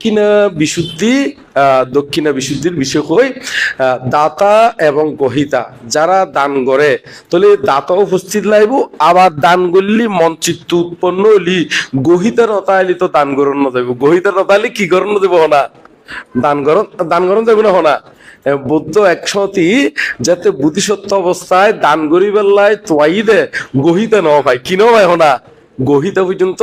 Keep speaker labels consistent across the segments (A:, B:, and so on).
A: দক্ষিণা বিশুদ্ধি দক্ষিণা বিশুদ্ধির বিষয় আহ, দাতা এবং গহিতা। যারা দান করে তাহলে দাতা উপস্থিত লাইব আবার দান করলি মনচিত্ত উৎপন্ন হইলি। গহিতার অতাইলি তো দান করণ যাইব গহিতার অতাইলি কি করণ দেব না দান করণ দান করণ যাইব না এ, বুদ্ধ একশতি যাতে বুদ্ধিসত্ত্ব অবস্থায় দান করি বেলায় তোয়াই দে গহিতা ন ভাই কি ন ভাই হনা? গহিত পর্যন্ত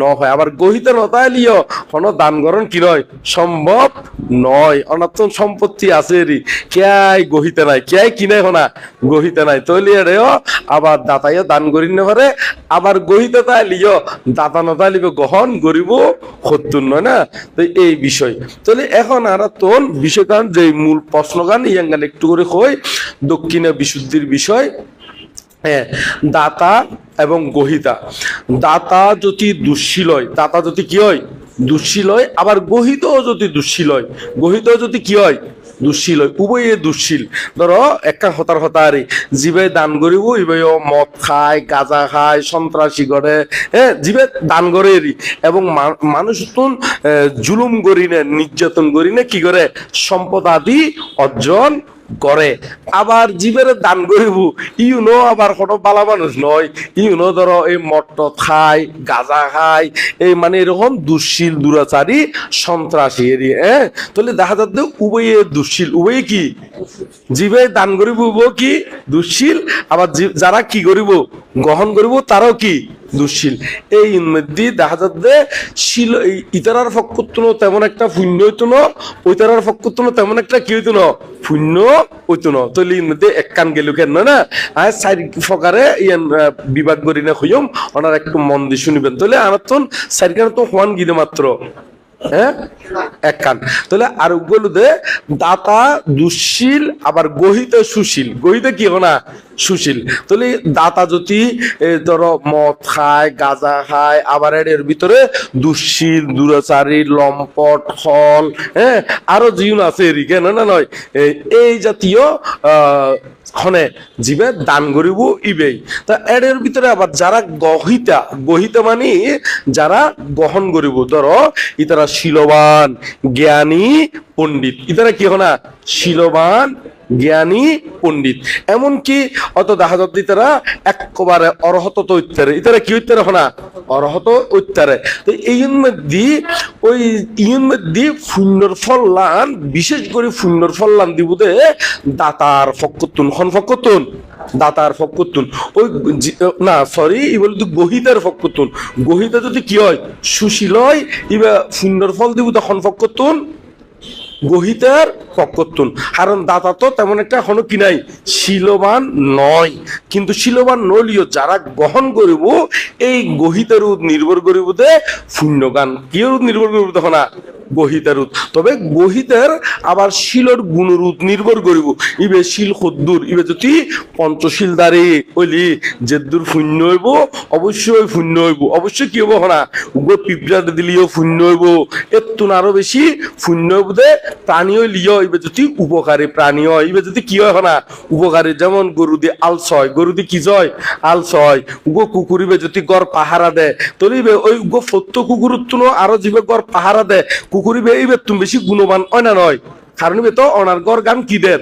A: ন হয়। আবার গহিত নতাইলিও কোন দান করণ কি নয়? সম্ভব নয়। অনাত্ম সম্পত্তি আছে রি কেয়াই গহিতে নাই। কেয়াই কিনে হনা? গহিতে নাই। তৈলি এরেও আবার দাতাইও দান করি পারে। আবার গহিতে তাইলিও দাতা নতাইলিব গ্রহণ করিব সত্তর নয় না? তো এই বিষয়। তাহলে এখন আর তোন বিষয়গান যে মূল প্রশ্নগান ইয়াঙ্গান একটু করে কই। দক্ষিণা বিশুদ্ধির বিষয় হ্যাঁ দাতা এবং গহিতা। দাতা যদি দুঃশীল হয় দাতা যদি কি হয়? দুঃশীল হয় আবার গহিত যদি দুঃশীল হয় গহিত যদি কি হয়? দুঃশীল উভয়ে দুঃশীল। ধরো, একটা হতার হতারি, জীবে দান করিব ইবেও মদ খায়, গাঁজা খায়, সন্ত্রাসী করে হ্যাঁ জীবে দান করে এবং মানুষ তুন জুলুম করি না, নির্যাতন করি না, কি করে? সম্পদ আদি অর্জন করে। আবার জীবের দান করিব। ইউনো আবার কোনো বালা মানুষ নয়। ইউনো ধরো এই মট্ট খায়, গাঁজা খায়, এই মানে এরকম দুঃশীল দুরাচারী, সন্ত্রাসী এরি হ্যাঁ তাহলে দেখা যাচ্ছে উভয়ে দুঃশীল উভয়ে কি? জীবে দান করিব কি? দুঃশীল আবার যারা কি করিব? গ্রহণ করিব, তারাও কি? দুঃশীল। এই মধ্যে দেখা যাচ্ছে, শিল ইতারার ফকুত্তন তেমন একটা পুণ্য হইতো না ওইতারার ফকুত্তন তেমন একটা কি হইতো ন পুণ্য হইতো ন তৈলি এর মধ্যে এক কান গেল কেন না? আর চারি ফকারে ইয়ান বিবাদ করি না হইম ওনার একটু মন দিয়ে শুনিবেন। তাহলে তো চারি কান তো হওয়ান গিদে মাত্র হ্যাঁ? এক কান। তাহলে দাতা দুঃশীল, আবার গহিত সুশীল। গহিত কি না? সুশীল। তাহলে দাতা যদি ধরো মদ খায়, গাঁজা খায়, আবার এর ভিতরে দুঃশীল, দুরাচারী, লম্পট ফল হ্যাঁ? আরও জীবন আছে এরি কেন না, নয়? এই- জাতীয় খনে জীবে দান করিব ইবেই। তা এর ভিতরে আবার যারা গহিতা গহিতা মানে যারা গ্রহণ করিব, ধরো, ইতারা শিলবান জ্ঞানী পণ্ডিত। ইতারা কি হনা শিলবান জ্ঞানী পণ্ডিত। এমনকি অত দেখা যাচ্ছে তারা একেবারে অরহত তো উত্তরে ইতারা কি উত্তরে হনা? অরহত উত্তরে তো এই মধ্যে ওই ইন মধ্যে ফুন্নর ফল্লান, বিশেষ করে ফুন্নর ফল্লান দিবুদে দাতার ফকতুন খন ফকতুন দাতার ফকতুন ওই না সরি ই বলে গহিতার ফকতুন গহিতা যদি কি হয়? সুশীল হয় ইবা ফুন্নর ফল দিব তখন ফকতুন গহিতার পক্ষতুন কারণ দাতা তো তেমন একটা এখনও কি নাই? শিলবান নয়। কিন্তু শিলবান নলিও যারা গ্রহণ করিব, এই গহিতার নির্ভর করিব দে শূন্যগান কি নির্ভর করিব তখন? না গহিতার তবে গহিতার আবার শিলর গুণের নির্ভর করিব। ইবে শিল সদ্দুর ইবে যদি পঞ্চশীল দ্বারে ওইলি যেদুর শূন্য হইব, অবশ্যই শূন্য হইব। অবশ্যই কি হব না উগ্র পিঁপড়া দিলেও শূন্য হইব। এর আরও বেশি শূন্য হইব দে প্রাণী লিও ইবে যদি উপকারী প্রাণী হইবে ইবে যদি কি হয় না? উপকারী যেমন গরু দিয়ে আলস হয় গরু দিয়ে কি জয়? আলস হয় উগো কুকুরিবে যদি গড় পাহারা দে, তলিবে ওই উগো সত্য কুকুর তুলো আরও জিবে গড় পাহারা দে, কুকুরিবে এইবে তুমি বেশি গুণবান হয় না নয়? কারণ তো অনার গড় গান কি দের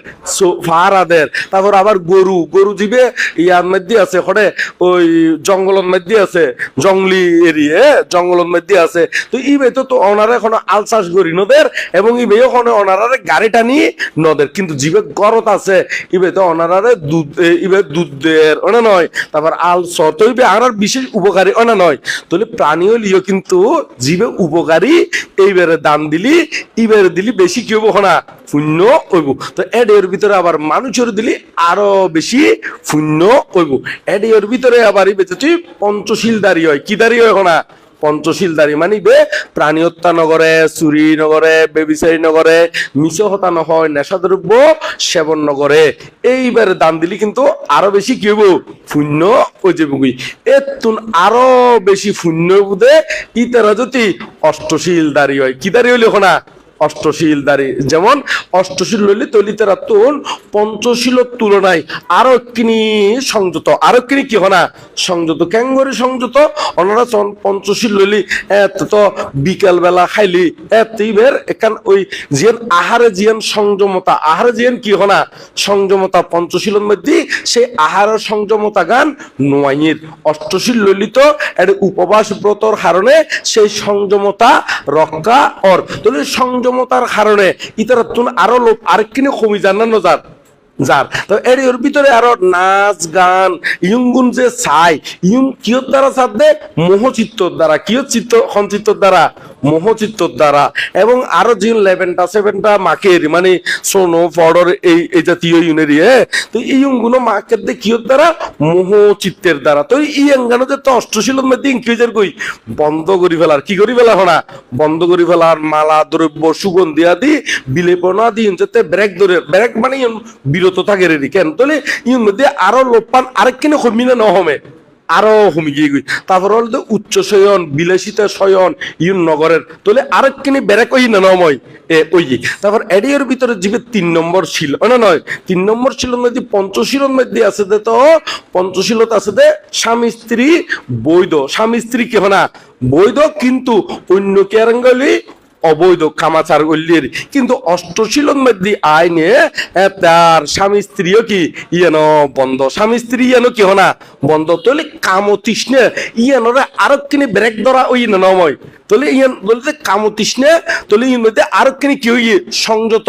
A: ফাহারাদের। তারপর আবার গরু। গরু জিবে ইয়ার মধ্যে আছে, হরে, ওই জঙ্গলের মধ্যে আছে, জঙ্গলি এরিয়ে জঙ্গলের মধ্যে আছে। তো ইবে তো তো অনারে এখন আল চাষ করি নদের এবং ই বেয়ে ওখানে অনারারে গাড়ি টানি নদের। কিন্তু জিবে গরত আছে। ই তো অনারারে দুধ ইবে দুধ দের ওনা নয়। তারপর আল স তো ইবে আর বিশেষ উপকারী ওনা নয়। তাহলে প্রাণীও লিও কিন্তু জিবে উপকারী। এইবারে দান দিলি ইবারে দিলি বেশি কি হব না শূন্য হইব। তো এর ভিতরে আবার মানুষের দিলি আরও বেশি শূন্য হইব। এর ভিতরে আবার ইবে পঞ্চশীল দাঁড়ি হয়। কি দাঁড়ি হয় না পঞ্চশীল দাঁড়ি মানিবে প্রাণী হত্যা নগরে, চুরি নগরে বেবিচারি নগরে মিছ হতা নহয়, নেশাদ্রব্য সেবন নগরে। এইবারে দান দিলি কিন্তু আরও বেশি কি হইব? শূন্য হয়ে যাবি এতুন আরও বেশি শূন্য বুধে ইতারা যদি অষ্টশীল দাঁড়ি হয়। কি দাঁড়ি হইলে না অষ্টশীল দাঁড়ি। যেমন অষ্টশীল লইলে তলিতারা তুন পঞ্চশীলের তুলনায় আরও কিনি সংযত। আরও কিনি কি হনা? সংযত। ক্যাঙ্গরি সংযত। অনারাচন পঞ্চশীল এত তো বিকাল বেলা খাইলি। এত ইবের এখান ওই জিয়ান আহারে জিয়ান সংযমতা। আহারে জিয়ান কি হনা? সংযমতা পঞ্চশীলের মধ্যে সেই আহারের সংযমতা গান নোয়াইয়ের। অষ্টশীল ললিত এর উপবাস ব্রতর কারণে সেই সংযমতা রক্ষা অর। তাহলে সংযমতার কারণে ইতারা তুন আরও লোক আরেকখানে কমি যান না যার। তো এর ভিতরে আরও নাচ, গান, ইয়ুঙ্গুন যে চাই ইয়ুং কিয়র দ্বারা সাধে মোহচিত্তর দ্বারা। কিয় চিত্ত সঞ্চিত্তর দ্বারা? মোহচিত্তর দ্বারা। এবং আরও যে লেভেনটা, সেভেনটা মাকের মানে সোনো, ফডর, এই এই জাতীয় ইউনেরি হ্যাঁ তো এই ইয়ুঙ্গুলো মাকের দে কিয়র দ্বারা? মোহচিত্তের দ্বারা। তো এই অঙ্গানো যে তো অষ্টশীল মধ্যে ইনক্রিজের কই? বন্ধ করি ফেলার। কি করি ফেলা হনা? বন্ধ করি ফেলার মালা, দ্রব্য, সুগন্ধি আদি, বিলেপনা দি যাতে ব্রেক ধরে ব্রেক মানে ইয়ন বিরত থাকে রেডি কেন? তাহলে ইয়ন মধ্যে আরও লোপান আরেক কিনে কমিনা নহমে। আরও হুমি গিয়ে গই। তারপর হল উচ্চ শয়ন, বিলাসিতা শয়ন ইউন নগরের। তাহলে আরেক কিনে বেড়ে কই না নময় এ, ওই। তারপর ভিতরে তিন নম্বর ছিল না নয়? তিন নম্বর মধ্যে মধ্যে আছে দে তো, পঞ্চশীলত আছে দে স্বামী স্ত্রী বৈধ স্বামী স্ত্রী কি হনা বৈধ কিন্তু অন্য কেরাঙ্গলি অবৈধ কামাচার উল্লির কিন্তু অষ্টশীলন মধ্যে আইনে তার স্বামী স্ত্রীও কি ইয়েন বন্ধ? স্বামী স্ত্রী ইয়েন কি হনা বন্ধ? তলে কামতৃষ্ণে ইয়েনরে আরও কিনে ব্রেক ধরা ওই নয় তলে ইয়ান বলতে কামতৃষ্ণে, তলে ইয়ের মধ্যে আরও কিনে কি সংযত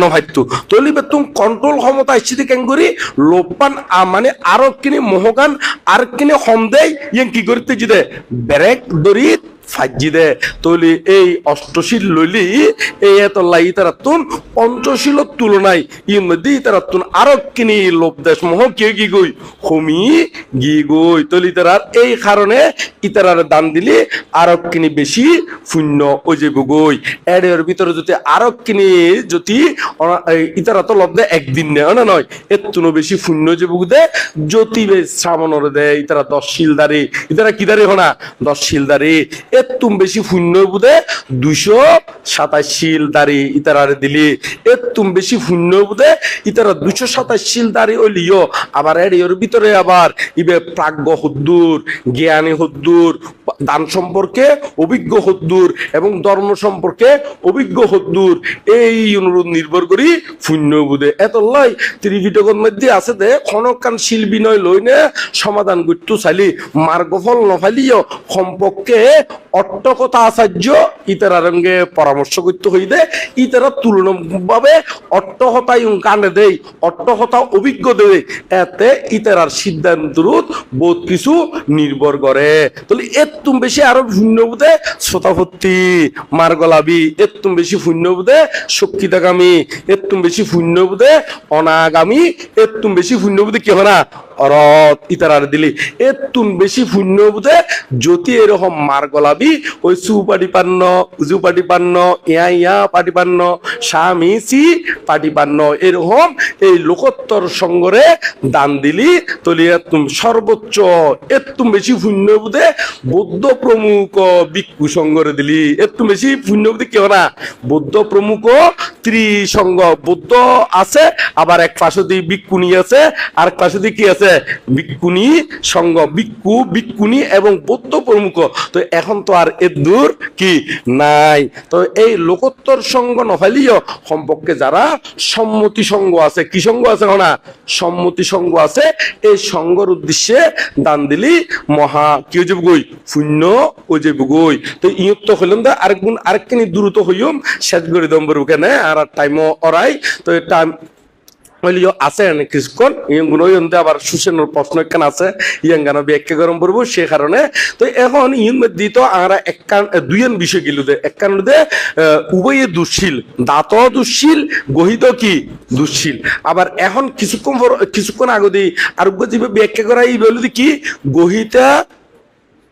A: নভাইতু তলিবে তুম কন্ট্রোল ক্ষমতা ইচ্ছিতে কেন করি? লোপান মানে আরও কিনে মোহগান, আর কিনে দেয় ইয়ে কি করতে যদি ব্রেক দরি ফাজি দে তলি এই অষ্টশীল লইলি, এই এত লাই তারা তুন পঞ্চশীল তুলনায় মধ্যে তারা তুন আরও কিনি লোভ দেশ মোহ কি কি গই? হমি গি গই। তলি তারার এই কারণে ইতারার দান দিলি আরও কিনি বেশি শূন্য ওই গই। এর ভিতরে যদি আরও কিনি যদি ইতারা তো লব দে একদিন নেয় না নয় এর তুনো বেশি শূন্য যে দে জ্যোতি শ্রাবণর দে, ইতারা দশ শিলদারি ইতারা কি দারি হনা? দশ শিলদারি এর বেশি শূন্য বুদে দুইশো সাতাশ শিল দারি ইতারারে দিলি। এর বেশি শূন্য বুদে ইতারা দুইশো সাতাশ শিল দারি ওলিও আবার এর ভিতরে আবার ইবে প্রাজ্ঞ হদ্দুর, জ্ঞানী হদ্দুর, দান সম্পর্কে অভিজ্ঞ হদ্দুর এবং ধর্ম সম্পর্কে অভিজ্ঞ হদ্দুর। এই অনুরোধ নির্ভর করি শূন্য বুধে এত লয় ত্রিপিটকের মধ্যে আছে দে, ক্ষণকান শিল বিনয় লইনে সমাধান করতে চাইলি, মার্গফল নফালিও সম্পর্কে অট্টকথা আচার্য ইতারা রঙ্গে পরামর্শ করতে হইদে ইতারা তুলনাভাবে অট্টহতা কানে দেই, অট্টহতা অভিজ্ঞ দেয় এতে ইতারার সিদ্ধান্তরুত বহুত কিছু নির্ভর করে। তাহলে এর তুম বেশি আরও শূন্য বুধে শ্রোতাভর্তি মার্গলাভি এর তুম বেশি শূন্য বুধে শক্তিদাগামী এর তুম বেশি বুধে অনাগামী এর তুম বেশি শূন্য বুধে না? অরত ইতারার দিলি। এর বেশি শূন্য বুধে যদি এরকম মার্গলাভি ওই সুপাটি পান্ন উজু পাটি পান্ন ইয়া ইয়া পাটি পান্ন স্বামী সি পাটি পান্ন এরকম এই লোকোত্তর সঙ্গরে দান দিলি তলিয়া তুম সর্বোচ্চ এর তুম বেশি শূন্য বুধে বৌদ্ধ প্রমুখ ভিক্ষু সঙ্গরে দিলি। এর বেশি শূন্য বুধে কেউ না। বৌদ্ধ প্রমুখ ত্রিসঙ্গ বৌদ্ধ আছে, আবার এক পাশে দিয়ে ভিক্ষুনি আছে, আর এক পাশে দিয়ে কি আছে? ভিক্ষুনি সঙ্গ ভিক্ষুনি এবং বৌদ্ধ প্রমুখ। তো এখন তো আর এর দূর কি নাই। তো এই লোকোত্তর সঙ্গ সম্পর্কে যারা সম্মতি সঙ্গ আছে, কি সঙ্গ আছে না? সম্মতি সঙ্গ আছে। এই সঙ্গর উদ্দেশ্যে দান দিলি মহা কি যাবে গই? শূন্য যে গই। তো ইয়ত হইলাম দা, আরেক গুণ আরেকখানি দ্রুত হইম। শেষ করে দম বরু কেন আর টাইমও অরাই তো টাইম আছে কিছুক্ষণ? ইয়ঙ্গুনো ইয়ন্দে আবার সুসেনের প্রশ্ন আছে। ইয়াঙ্গানো ব্যাখ্যা গরম করব সে কারণে। তো এখন ইয়ন মধ্যে তো আমরা একখান দুইজন বিষয় গেল দে। একখান দে উভয়ে দুঃশীল দাঁত দুঃশীল গহিত কি? দুঃশীল। আবার এখন কিছুক্ষণ কিছুক্ষণ আগে দিই আরোগ্য জীবে ব্যাখ্যা করা এই বলি কি? গহিতা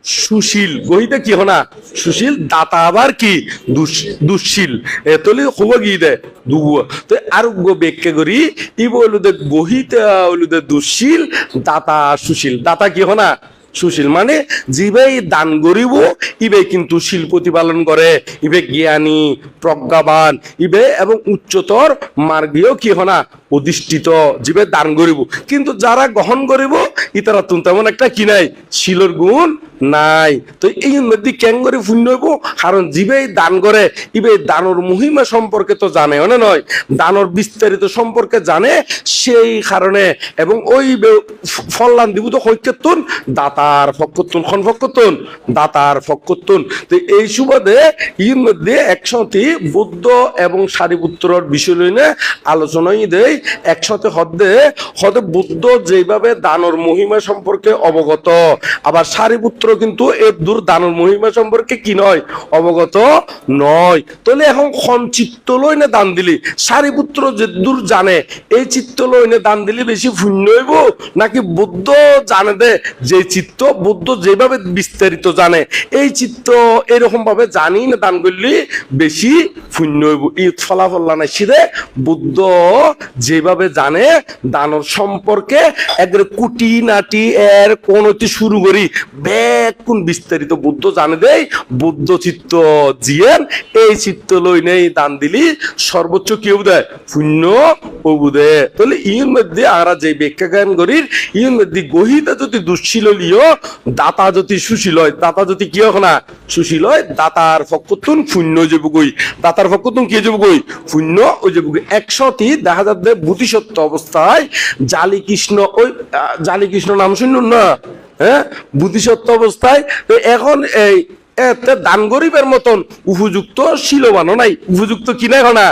A: সুশীল। গহিতে কি হনা? সুশীল, দাতা আবার কি? দুশীল দুঃশীল। এ তলি হব কি দে? তো আরোগ্য ব্যাখ্যা করি ই বলুদে গহিতা হলুদে দুঃশীল, দাতা সুশীল। দাতা কি হনা? সুশীল মানে জিবেই দান করিব ইবে কিন্তু শিল প্রতিপালন করে, ইবে জ্ঞানী, প্রজ্ঞাবান, ইবে এবং উচ্চতর মার্গীয় কি হনা? অধিষ্ঠিত, জীবে দান করিব কিন্তু যারা গ্রহণ করিব ইতারা তুন তেমন একটা কি নাই? শিলর গুণ নাই। তো এই মধ্যে কেন করে পুণ্য হইব? কারণ জীবে দান করে, ইবে দানর মহিমা সম্পর্কে তো জানে না নয়? দানর বিস্তারিত সম্পর্কে জানে, সেই কারণে এবং ওই ফল্লান দিব তো হৈকেতুন দাতার ফকতুন খন ফকতুন দাতার ফকতুন তো এই সুবাদে ইর মধ্যে একসাথে বুদ্ধ এবং সারিপুত্রর বিষয় লইনে আলোচনাই দেয় একসাথে হদ্দে হদে বুদ্ধ যেভাবে দানর মহিমা সম্পর্কে অবগত, আবার সারিপুত্র কিন্তু এর দূর দানর মহিমা সম্পর্কে কি নয়? অবগত নয়। তাহলে এখন খন চিত্ত লইনে দান দিলি, সারিপুত্র যে দূর জানে, এই চিত্ত লইনে দান দিলি বেশি পুণ্য হইব? নাকি বুদ্ধ জানে দে যে চিত্ত বুদ্ধ যেভাবে বিস্তারিত জানে, এই চিত্ত এরকম ভাবে জানি না, দান করলি বেশি পুণ্য হইব। এই ফলাফল না সিধে বুদ্ধ যেভাবে জানে দানর সম্পর্কে একবারে কুটি নাটি এর কোন শুরু করি ব্যাগ কোন বিস্তারিত বুদ্ধ জানে দেই, বুদ্ধ চিত্ত জিয়েন, এই চিত্ত লই নেই, দান দিলি সর্বোচ্চ কেউ দেয়? পুণ্য ও বুধে তাহলে ইউর মধ্যে আমরা যে ব্যাখ্যা জ্ঞান করির, ইউর মধ্যে গহিতা যদি দুঃশীল লিও দাতা যদি সুশীল হয় দাতা যদি কি হোক না? সুশীল হয় দাতার ফকুতুন শূন্য যে যাবগই দাতার ফকুতুন কি যে বুকুই শূন্য ওই যে একশোটি দেখা যাচ্ছে অবস্থায় জালি কৃষ্ণ ওই জালি কৃষ্ণ নাম শুনুন না? হ্যাঁ? বুদ্ধিসত্ত্ব অবস্থায়, তো এখন এই এতে দান গরিবের মতন। উপযুক্ত শিলবানও নাই। উপযুক্ত কি নাই না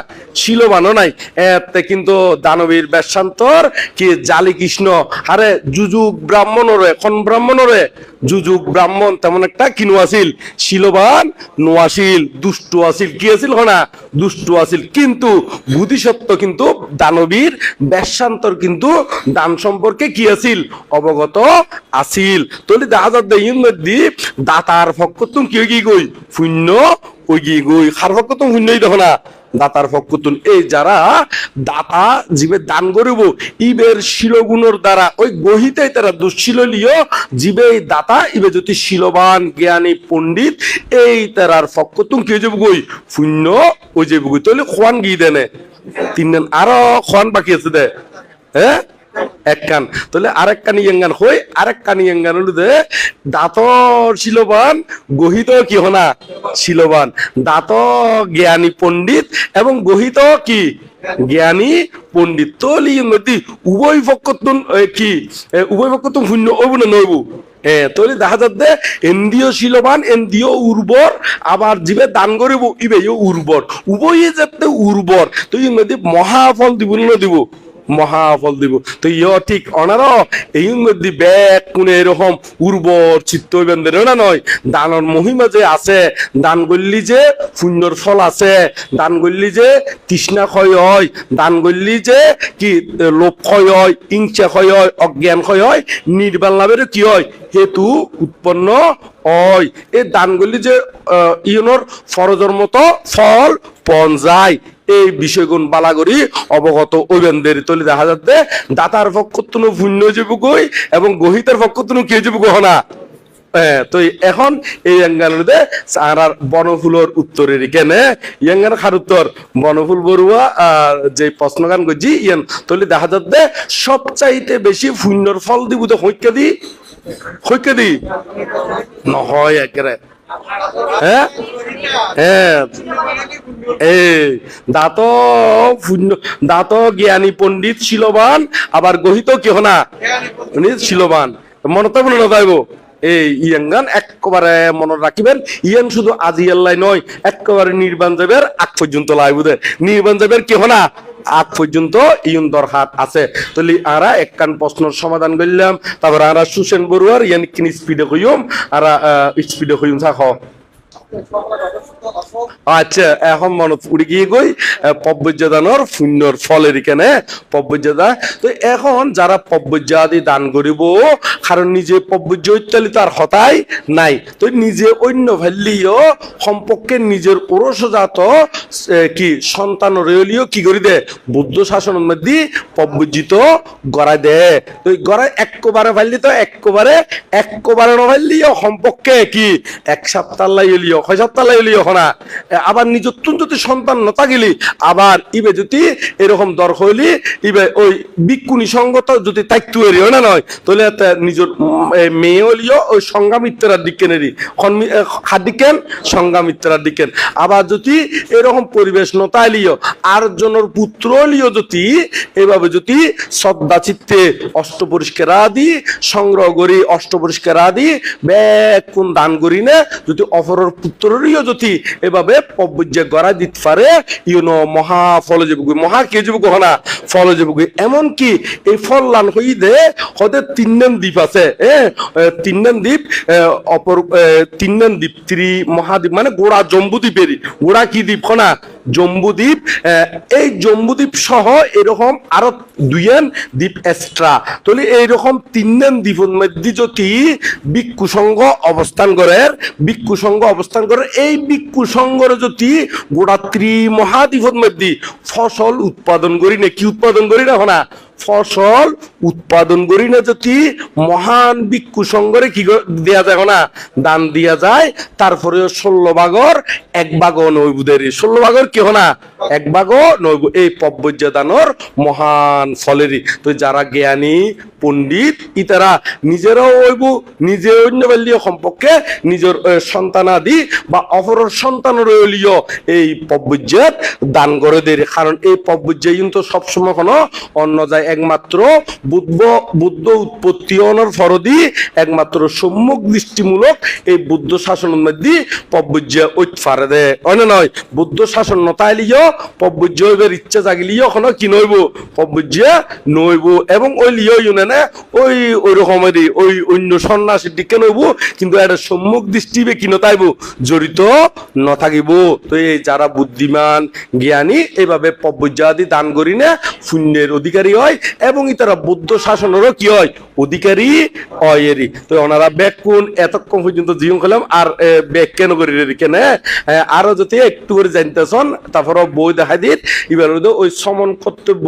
A: নাই। এতে কিন্তু দানবীর বেশান্তর কি জালি কৃষ্ণ আরে যুযুগ ব্রাহ্মণরে খন ব্রাহ্মণরে যুযুগ ব্রাহ্মণ তেমন একটা কিনু আছিল শিলবান নোয়াশিল, দুষ্ট আছিল কি আছিল হনা? দুষ্ট আছিল। কিন্তু বুদ্ধিসত্ত্ব কিন্তু দানবীর বেশান্তর কিন্তু দান সম্পর্কে কি আছিল? অবগত আছিল। তলি দেখা মধ্যে দাতার ফকতুন কি কি গই শূন্য ওই কি গই খার ফকতুন শূন্যই দেখো না দাতার ফকতুন এই যারা দাতা জীবের দান করিব ইবের শিলগুণর দ্বারা ওই গহিতে তারা দুঃশীল লিও জীবে দাতা, ইবে যদি শিলবান, জ্ঞানী, পণ্ডিত, এই তারার ফকতুন কি যাব গই শূন্য ওই যাব গই তাহলে খোয়ান গিয়ে দেনে তিন দিন আরও খোয়ান বাকি আছে দে। হ্যাঁ এক কান। তাহলে আরেক কান ইয়াঙ্গান হই, আরেক কান ইয়াঙ্গান হলো যে, দাঁতর শিলবান, গহিত কি হনা? শিলবান। দাঁত জ্ঞানী পণ্ডিত এবং গহিত কি? জ্ঞানী পণ্ডিত। তলি নদী উভয় পক্ষতুন কি? উভয় পক্ষতুন শূন্য ওইব না নইব এ তলি দেখা যাচ্ছে এন্দিও শিলবান এন্দিও উর্বর, আবার জিবে দান করিব ইবে উর্বর। উভয়ে যাতে উর্বর। তো ই নদী মহাফল দিব না দিব। মহাফল দিব। তো ইয় ঠিক অনার এই মধ্যে ব্যাগ কোনে এরকম উর্বর চিত্ত না নয় দানর মহিমা যে আছে দান করলি যে পুণ্যর ফল আছে দান করলি যে তৃষ্ণা ক্ষয় হয় দান করলি যে কি লোভ ক্ষয় হয় ইংসা ক্ষয় হয় অজ্ঞান ক্ষয় হয় নির্বাণ লাভের কি হয়? হেতু উৎপন্ন হয়। এই দান করলি যে আহ, ইয়নোর ফরজর মতো ফল পন যায়। এই বিষয়গুণ বালাগরি অবগত ওইবেনদের তলি দেখা যাচ্ছে, দাতার পক্ষতুন পুণ্য যাবুকই এবং গহিতার পক্ষতুন কে যাবুক হনা তো এখন এই কেনে বনফুল যে সবচাইতে বেশি পুণ্যর ফল দিব তো হৈক্য দি? হৈক্য দি? নহয় একেবারে হ্যাঁ পুণ্য দাঁত জ্ঞানী পণ্ডিত শিলবান, আবার গহিত কি হনা পণ্ডিত শিলবান। মনত মনে নগাইব এই ইয়াঙ্গান একেবারে মনে রাখিবেন ইয়ান শুধু আজি আল্লাহ নয় একেবারে নির্বাণ যাবের আগ পর্যন্ত লাইব দে। নির্বাণ যাবের কি হনা আগ পর্যন্ত ইউন দরহাত আছে। তাহলে আরা একখান প্রশ্নের সমাধান করলাম। তারপর আরা সুসেন বড়ুয়ার ইয়ান কিন স্পিডে কইম, আরা স্পিডে কইম থাক। আচ্ছা এখন মনত উড়ি গিয়ে গই পব্বজ্জাদানোর শূন্যর ফলের কেনে পব্বজ্জাদা তো এখন যারা পব্বজ্জাদি দান করিব, কারণ নিজে পব্বজ্জ ইত্যাদি তার হতাই নাই। তো নিজে অন্য ভাল্লিও সম্পর্কে নিজের ওরসজাত কি সন্তান রেলিও কি করি দে? বুদ্ধ শাসনের মধ্যে পব্বজ্জিত গড়াই দে। তো গড়াই একবারে ভাল্লি তো একবারে একবারে নভাল্লিও সম্পর্কে কি? এক সপ্তাহ লাইলিও ছয় সপ্তাহ লাইলিও হনা। আবার তুন যদি সন্তান নতা গেলি আবার ইবে যদি এরকম দর হইলি ইবে ওই বিক্ষুনি সঙ্গত যদি তাইতু এরি না নয়? তাহলে উম, মেয়ে হলিও ওই সংগ্রামিত্রার দিকে নেরি হাত দিকেন সংগ্রামিত্রার দিকেন। আবার যদি এরকম পরিবেশ নতাইলিও আর জনের পুত্র হলিও যদি এভাবে যদি শ্রদ্ধা চিত্তে অষ্ট পরিষ্কার আদি সংগ্রহ করি অষ্ট পরিষ্কার আদি ব্যাগ কোন দান করি না যদি অপরের পুত্ররিও যদি এভাবে পব্বজ্জে গড়া দিতে পারে ইউনো মহা ফলজীবী মহা কে যাবুগি হনা? ফল যাবুগি এমনকি এই ফল লান হই দে হতে তিনজন দ্বীপ আছে এ তিনজন দ্বীপ অপর এ, তিনজন দ্বীপ ত্রি মহাদ্বীপ মানে গোড়া জম্বু জম্বুদ্বীপেরই। গোড়া কি দ্বীপ হনা? জম্বুদ্বীপ এই জম্বুদ্বীপ সহ এরকম আরও দুইয়ান দ্বীপ এক্সট্রা। তাহলে এইরকম তিনজন দ্বীপের মধ্যে যদি বিক্ষুসংঘ অবস্থান করে ভিক্ষু সংঘ অবস্থান করে, এই বিক্ষুসংঘর যদি গোটা ত্রিমহাদ্বীপের মধ্যে ফসল উৎপাদন করি না, কি উৎপাদন করি না ফসল উৎপাদন করি না যদি মহান ভিক্ষু সংঘরে কি দেয়া যায় না? দান দিয়া যায় তারপরে ষোলো ভাগর এক ভাগও নৈবুদের ষোলো ভাগর কি হনা এক ভাগও নৈব। এই পব্বজ্য দানর মহান ফলেরই। তো যারা জ্ঞানী, পণ্ডিত, ইতারা, নিজেরাও হইব নিজে অন্য বাল্যীয় সম্পর্কে নিজের সন্তানাদি বা অপরের সন্তানের হইলিও এই পব্বজ্যের দান করে দেয় কারণ এই পব্বজ্যে কিন্তু সবসময় কোনো অন্য যায় একমাত্র বুদ্ধ বুদ্ধ উৎপত্তি অনর ফরদি, একমাত্র সম্মুখ দৃষ্টিমূলক এই বুদ্ধ শাসনের মধ্যে পব্বজ্য ঐত ফারে দে অন্য নয়, বুদ্ধ শাসন নতাইলিও পব্বজ্য হইবার ইচ্ছা জাগিলিও কোনো কি নইব? পব্বজ্য নইব, এবং ওই লিও ইউনে ওই ওই রকমেরই, ওই অন্য সন্ন্যাসীর দিকে নইব, কিন্তু একটা সম্মুখ দৃষ্টি কি নতাইব? জড়িত নথাকিব তো এই যারা বুদ্ধিমান, জ্ঞানী, এইভাবে পব্বজ্যাদি দান করি না শূন্যের অধিকারী হয় এবং তারা বুদ্ধ শাসনেরও কি হয়? অধিকারী হয় এরই তো ওনারা ব্যাগ কোন এতক্ষণ পর্যন্ত জীবন খেলাম, আর ব্যাগ কেন করি কেন? আরও যদি একটু করে জানতেছন তারপর বই দেখা দিত এবার ওই সমন কর্তব্য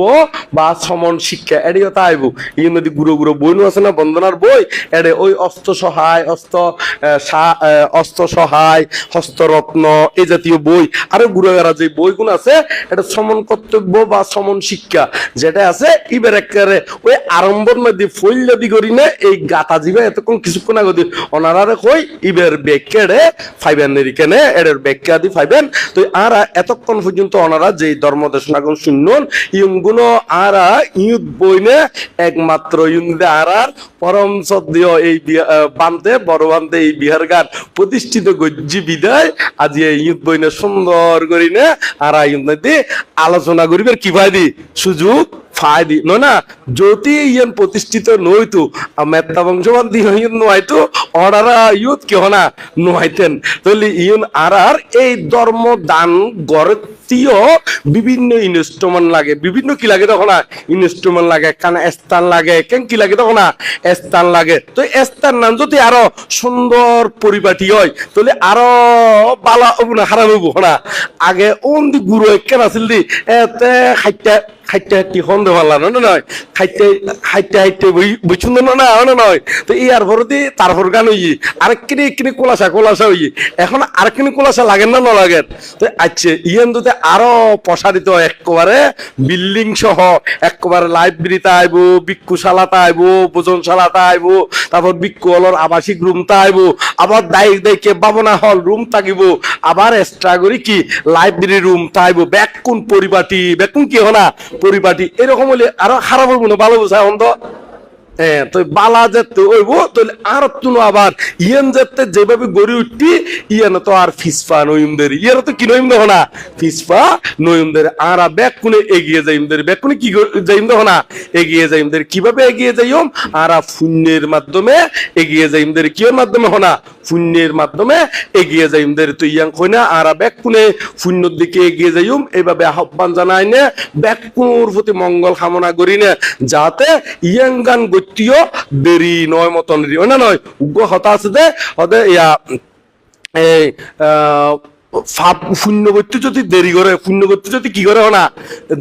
A: বা সমন শিক্ষা এড়িও তাইব এই নদী গুরু গুরু বই নো আছে না, বন্দনার বই, এড়ে ওই অস্ত্র সহায়, অস্ত্র অস্ত্র সহায়, হস্তরত্ন, এই জাতীয় বই, আরও গুরুগারা যে বইগুলো আছে, এটা সমন কর্তব্য বা সমন শিক্ষা, যেটা আছে ইবার একেবারে ওই মধ্যে ফইল দি করি না, এই গাতা এতক্ষণ কিছুক্ষণ আগে কই, ইবের বেকেড়ে ফাইবেন এর ফাইবেন। তো আরা এতক্ষণ পর্যন্ত ওনারা যে ধর্ম দেশনাগন শুনুন আরা বইনে একমাত্র আরার পরম সদ্য এই বান্ধে বড় বান্ধে এই বিহার গান প্রতিষ্ঠিত গজ্জি বিদায়। আজি এই ইউদ বইনে সুন্দর করি না আরা ইউনদে আলোচনা করিবার কি ফায়দি সুযোগ? নয় না যদি ইয়ান প্রতিষ্ঠিত নইতো মেত্তা বংশবাদ ইউন নয়তো অর্ডারা ইউত কেহ না নয়তেন তাহলে ইউন আরার এই ধর্ম দান গড়তীয় বিভিন্ন ইনস্ট্রুমেন্ট লাগে। বিভিন্ন কি লাগে তখন ইনস্ট্রুমেন্ট লাগে, কান স্থান লাগে, কেন কি লাগে তখন স্থান লাগে। তো স্থান নাম যদি আরও সুন্দর পরিপাটি হয় তাহলে আরও বালা হব না হারাম হব না আগে ওন দি গুরু কেন আছিল দি? এতে খাইটা খাইতে হাইতে সন্দেহ পারলা না নয় খাইতে হাইতে বই সুন্দর না না নয় তো ইয়ার ভরতি তারপর গান হই আরেকখিনি একখিনি কোলাসা কোলাসা হই এখন আরেকখিনি কোলাসা লাগে না না লাগে? তো আচ্ছা ইয়ান যদি আরও প্রসারিত হয় একেবারে বিল্ডিং সহ। একেবারে লাইব্রেরিতে আইব ভিক্ষুশালাতে আইব ভোজনশালাতে আইব, তারপর ভিক্ষু হলর আবাসিক রুমটা আইব, আবার দায়িক দায়িকে বাবনা হল রুম থাকিব, আবার এক্সট্রা করি কি, লাইব্রেরি রুম তাইব ব্যাকুন পরিপাটি, ব্যাকুন কি হনা? পরিপাটি এরকম হলে আরও খারাপ হইব না ভালো বুঝায় অন্ধ হ্যাঁ তো বালা যেতে হইব, তাহলে আর তুনো আবার। ইয়ান যেতে যেভাবে গড়ে উঠতি, ইয়ান তো আর ফিসফা নইমদের। ইয়ার তো কি নইম দেখো না? ফিসফা নইমদের। আর ব্যাক কোনে এগিয়ে যাইমদের। ব্যাক কোনে কি যাইম দেখো না? এগিয়ে যাইমদের। কীভাবে এগিয়ে যাইম? আর শূন্যের মাধ্যমে এগিয়ে যাইমদের। কিয়ের মাধ্যমে হনা শূন্যের মাধ্যমে এগিয়ে যাইমদের। তো ইয়াং কই না? আর ব্যাক কোনে শূন্যর দিকে এগিয়ে যাইম। এইভাবে আহ্বান জানাই নে ব্যাক কোনোর প্রতি মঙ্গল কামনা করি না, যাতে ইয়াং গান গত্যিও দেরি নয়, মতন না নয়, উগ্র হতা আছে যে, হতে ইয়া, এই ফাপ শূন্য করতে যদি দেরি করে শূন্য করতে যদি কি করে না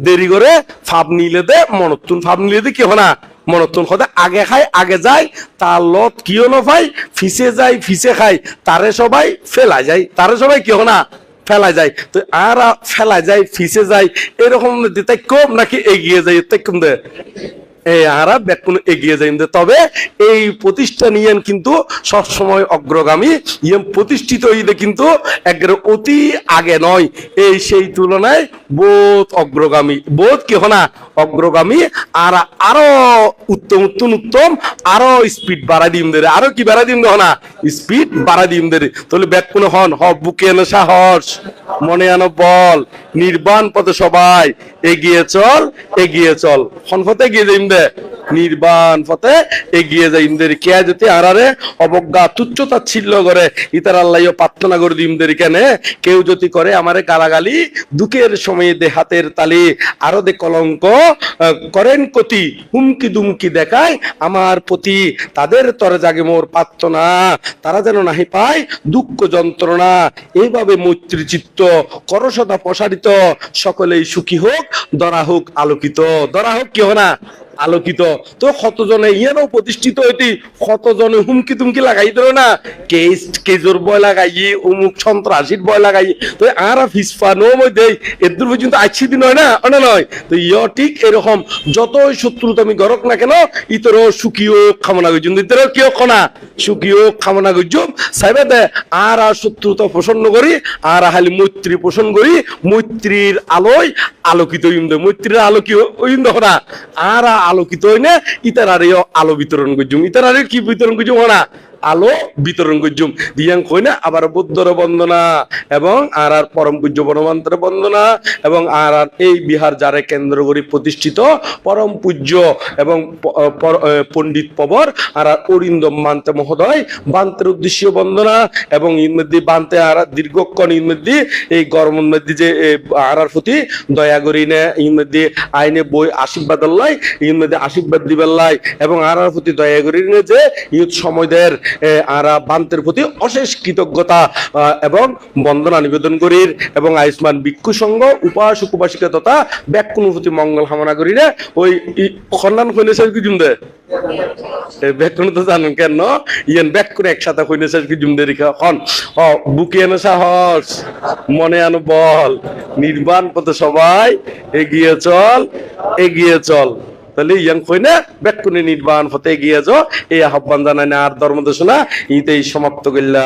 A: দেরি করে ফাপ নিলে দে মনতুন ফাপ নিলে দে কি হনা? মনতুন সদে আগে খাই আগে যায়, তার লত কিও নফাই ফিসে যায়, ফিসে খাই তারে সবাই ফেলা যায়। তারে সবাই কি হনা? ফেলা যায়। তো আর ফেলা যায়, ফিসে যায়, এরকম দিতে কম নাকি এগিয়ে যায় তাই কম দে? এই আরা ব্যাকুন এগিয়ে যাইন তবে এই প্রতিষ্ঠান কিন্তু সবসময় অগ্রগামী। ইয়ান প্রতিষ্ঠিত কিন্তু অতি আগে নয়। এই সেই তুলনায় বোধ অগ্রগামী। বোধ অগ্রগামী আর আরও উত্তম উত্তম উত্তম, আরও স্পিড বাড়া দিম দে রে। আরও কি বাড়া দিম দে হনা? স্পিড বাড়া দিম দে রে। তাহলে ব্যাকুন হন? হ বুকে এনে সাহস। মনে আনো বল। নির্বাণ পথে সবাই এগিয়ে চল এগিয়ে চল। হন গিয়ে যাইম দে নির্বাণ পথে এগিয়ে যাইম দে কে যদি আরারে অবজ্ঞা তুচ্ছ তাচ্ছিল্য করে। ইতার আল্লাহ প্রার্থনা করে দিম দে কেনে। কেউ যদি করে আমারে গালাগালি দুঃখের সময়ে দে হাতের তালি, আরও দে কলঙ্ক করেন কতি, হুমকি দুমকি দেখায় আমার প্রতি। তাদের তরে জাগে মোর প্রার্থনা, তারা যেন নাহি পায় দুঃখ যন্ত্রণা। এইভাবে মৈত্রী চিত্ত করসদা প্রসারিত, সকলেই সুখী হোক দরা হোক আলোকিত। দরা হোক কি না? আলোকিত। তো কতজনে ইয়ারও প্রতিষ্ঠিত হইতি কতজনে হুমকি তুমকি লাগাই দিল না। কেস, কেজোর বয় লাগাই অমুক সন্ত্রাসীর বয় লাগাই তো আর ফিসফা নো দেই এদুর পর্যন্ত আইছি দিন হয় না না নয়? তো ইয় ঠিক এরকম, যতই শত্রুতা আমি গরক না কেন ইতরও সুখীও কামনা করছুন ইতরও কিয় কনা সুখীও কামনা করছুম সাইবে দে, আর আর শত্রুতা পোষণ করি, আর হালি মৈত্রী পোষণ করি, মৈত্রীর আলোয় আলোকিত হইম দে। মৈত্রীর আলোকি হইম দেখো না আর আলোকিত হয় না ইতারারে আলো বিতরণ করছুম ইতারারে কি বিতরণ করছুম না আলো, বিতরণ করছুম দিয়াং কই না আবার বুদ্ধর বন্দনা এবং আর আর পরম পূজ্য বনমন্ত্র বন্দনা এবং আর আর এই বিহার যারে কেন্দ্র করে প্রতিষ্ঠিত পরম পূজ্য এবং পণ্ডিত পবর, আর আর অরিন্দম মান্তে মহোদয়, বান্তের উদ্দেশ্য বন্দনা এবং ইনমধ্যে বান্তে আর দীর্ঘক্ষণ ইনমধ্যে এই গরমের মধ্যে যে আর আর প্রতি দয়া করি নে ইনমধ্যে আইনে বই আশীর্বাদ আল্লাহ ইনমধ্যে আশীর্বাদ দিবেল্লাই এবং আর আর প্রতি দয়া করি নে যে, ইউথ সময়দের আরা বান্তের প্রতি অশেষ কৃতজ্ঞতা এবং বন্দনা নিবেদন করি। এবং আয়ুষ্মান ভিক্ষু সংঘ উপাসক উপাসিকা তথা ব্যাকুণ প্রতি মঙ্গল কামনা করি রে। ওই সন্ধান কইলে কি জুমদে? ব্যাকুণ তো জানেন কেন? ইয়েন ব্যাক করে একসাথে কইলে কি জুমদে রেখা হন হ বুকে এনে সাহস, মনে আনো বল। নির্বাণ পথে সবাই এগিয়ে চল এগিয়ে চল। তাহলে ইয়াং কই না ব্যাকুণে নির্বাণ পথে গিয়ে যাও, এই আহ্বান জানাই না আর ধর্ম দেশনা ইতেই সমাপ্ত করলা